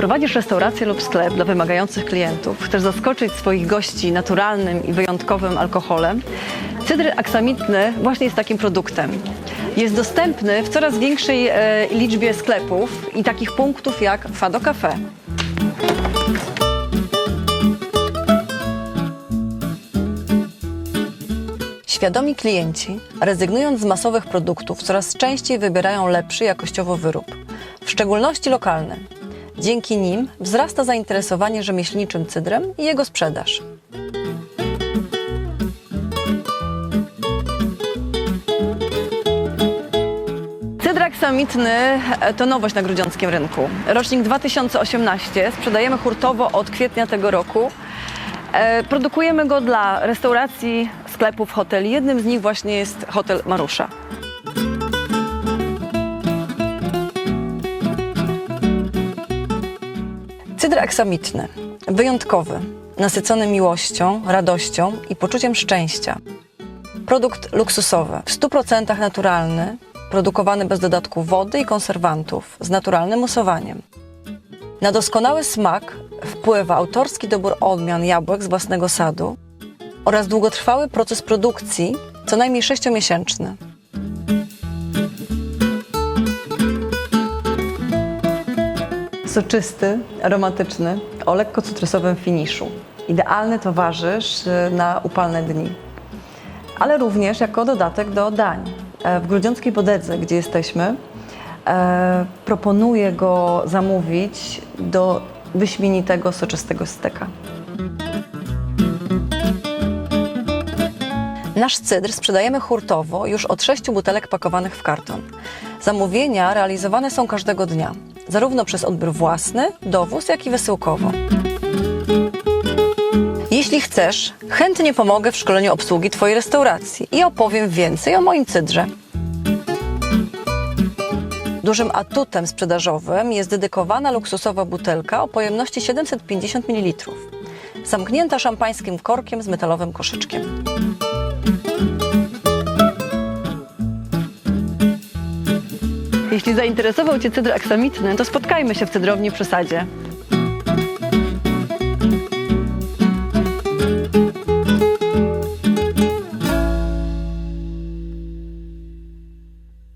prowadzisz restaurację lub sklep dla wymagających klientów, chcesz zaskoczyć swoich gości naturalnym i wyjątkowym alkoholem, cydr aksamitny właśnie jest takim produktem. Jest dostępny w coraz większej e, liczbie sklepów i takich punktów jak Fado Cafe. Świadomi klienci, rezygnując z masowych produktów, coraz częściej wybierają lepszy jakościowo wyrób, w szczególności lokalny. Dzięki nim wzrasta zainteresowanie rzemieślniczym cydrem i jego sprzedaż. Cydr aksamitny e, to nowość na grudziąckim rynku. Rocznik 2018. Sprzedajemy hurtowo od kwietnia tego roku. E, Produkujemy go dla restauracji, sklepów, hoteli. Jednym z nich właśnie jest hotel Marusza. Cydr aksamitny, wyjątkowy, nasycony miłością, radością i poczuciem szczęścia. Produkt luksusowy, w 100% naturalny, produkowany bez dodatku wody i konserwantów, z naturalnym musowaniem. Na doskonały smak wpływa autorski dobór odmian jabłek z własnego sadu oraz długotrwały proces produkcji, co najmniej sześciomiesięczny. Soczysty, aromatyczny, o lekko cytrusowym finiszu. Idealny towarzysz y, na upalne dni ale również jako dodatek do dań. E, W Grudziąckiej Bodedze, gdzie jesteśmy, e, proponuję go zamówić do wyśmienitego, soczystego steka. Nasz cydr sprzedajemy hurtowo już od sześciu butelek pakowanych w karton. Zamówienia realizowane są każdego dnia, zarówno przez odbiór własny, dowóz, jak i wysyłkowo. Jeśli chcesz, chętnie pomogę w szkoleniu obsługi Twojej restauracji i opowiem więcej o moim cydrze. Dużym atutem sprzedażowym jest dedykowana luksusowa butelka o pojemności 750 ml, zamknięta szampańskim korkiem z metalowym koszyczkiem. Jeśli zainteresował Cię cydr aksamitny, to spotkajmy się w cydrowni przy sadzie.